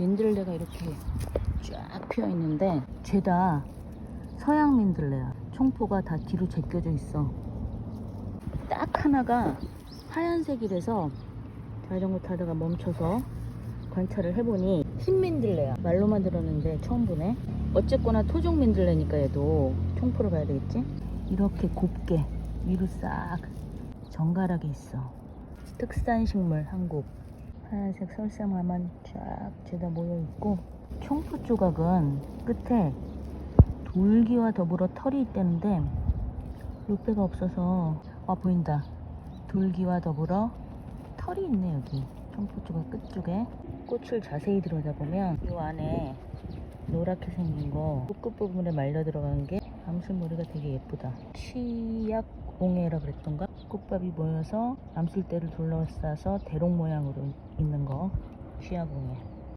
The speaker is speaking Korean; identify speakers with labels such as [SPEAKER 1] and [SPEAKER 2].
[SPEAKER 1] 민들레가 이렇게 쫙 피어 있는데 죄다 서양 민들레야. 총포가 다 뒤로 제껴져 있어. 딱 하나가 하얀색이라서 자전거 타다가 멈춰서 관찰을 해보니 흰 민들레야. 말로만 들었는데 처음 보네. 어쨌거나 토종 민들레니까 얘도 총포를 봐야 되겠지? 이렇게 곱게 위로 싹 정갈하게 있어. 특산식물 한국. 하얀색 설사마만 쫙 죄다 모여 있고 총포 조각은 끝에 돌기와 더불어 털이 있다는데 옆에가 없어서 아 보인다. 돌기와 더불어 털이 있네 여기 총포 조각 끝쪽에 꽃을 자세히 들여다보면 이 안에 노랗게 생긴 거 끝부분에 말려 들어간 게 암술머리가 되게 예쁘다. 치약 공예라 그랬던가? 꽃밥이 모여서 암술대를 둘러싸서 대롱 모양으로 있는 거. 치약 공예.